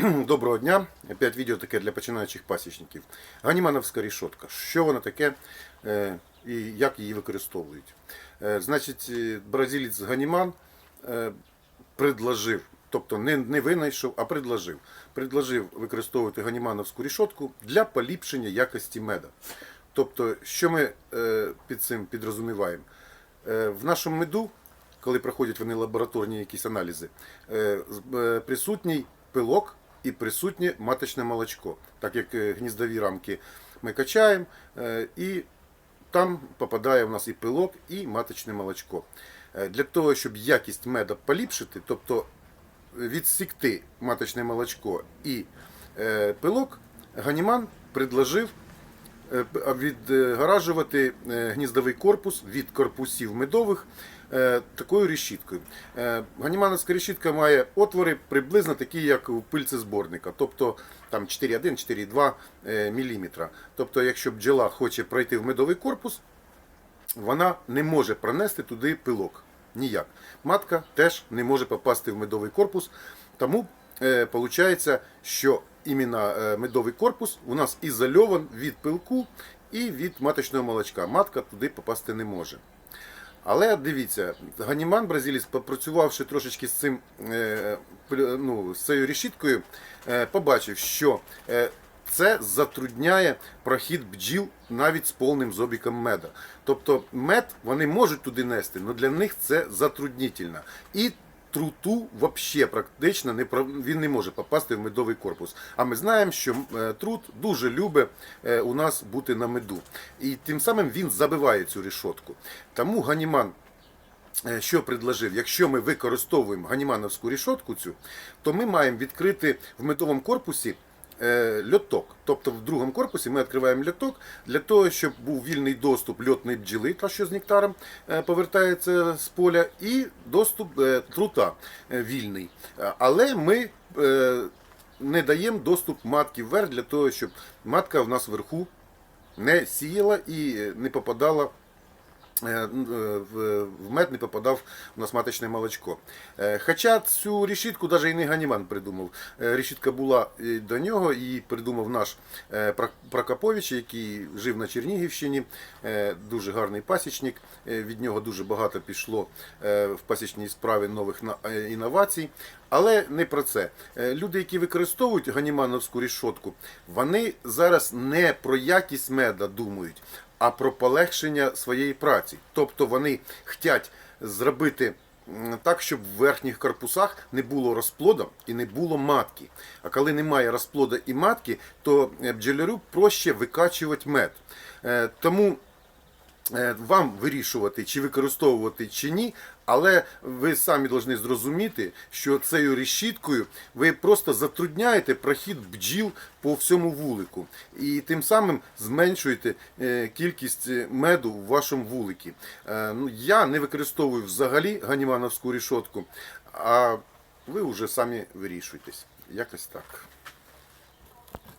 Доброго дня. Опять відео таке для починаючих пасічників. Ганімановська рішотка. Що вона таке е, і як її використовують? Е, Значить, е, бразилець Ганіман предложив, тобто не, винайшов, а предложив. Предложив використовувати ганімановську рішотку для поліпшення якості меда. Тобто, що ми під цим підрозуміваємо? В нашому меду, коли проходять вони лабораторні якісь аналізи, присутній пилок і присутнє маточне молочко. Так як е, гніздові рамки ми качаємо, е, і там попадає в нас і пилок, і маточне молочко. Е, Для того, щоб якість меда поліпшити, тобто відсікти маточне молочко і пилок, Ганіман предложив відгаражувати е, гніздовий корпус від корпусів медових е, такою решіткою. Е, Ганімановська решітка має отвори приблизно такі, як у пильцезборника, тобто там 4,1-4,2 мм. Тобто, якщо бджола хоче пройти в медовий корпус, вона не може пронести туди пилок. Ніяк. Матка теж не може попасти в медовий корпус. Тому е, виходить, що іменно е, медовий корпус у нас ізольован від пилку і від маточного молочка. Матка туди попасти не може. Але дивіться, Ганіман бразилець, попрацювавши трошечки з цим е, ну, з цією решіткою, е, побачив, що це затрудняє прохід бджіл навіть з повним зобіком меда. Тобто мед вони можуть туди нести, але для них це затруднительно. І труту взагалі практично не про- він не може попасти в медовий корпус. А ми знаємо, що е, трут дуже любить е, у нас бути на меду. І тим самим він забиває цю рішотку. Тому Ганіман Е, що предложив, якщо ми використовуємо ганімановську рішотку цю, то ми маємо відкрити в медовому корпусі льоток. Тобто в другому корпусі ми відкриваємо льоток для того, щоб був вільний доступ льотної бджіли, та що з нектаром е, повертається з поля, і доступ е, трута е, вільний. Е, Але ми е, не даємо доступ матки вверх для того, щоб матка в нас вверху не сіяла і е, не попадала е, в в мед не попадав у нас маточне молочко. Е, Хоча цю решітку навіть і не Ганіман придумав. Е, Решітка була до нього, і придумав наш е, Прокопович, який жив на Чернігівщині, Е, дуже гарний пасічник. Е, Від нього дуже багато пішло е, в пасічній справі нових е, інновацій. Але не про це. Е, Люди, які використовують ганімановську рішотку, вони зараз не про якість меда думають, а про полегшення своєї праці. Тобто вони хочуть зробити так, щоб в верхніх корпусах не було розплода і не було матки. А коли немає розплода і матки, то е, бджолярю проще викачувати мед. Е, Тому вам вирішувати, чи використовувати, чи ні, але ви самі повинні зрозуміти, що цією решіткою ви просто затрудняєте прохід бджіл по всьому вулику. І тим самим зменшуєте е, кількість е, меду в вашому вуликі. Е, Ну, я не використовую взагалі ганімановську решотку, а ви вже самі вирішуєтесь. Якось так.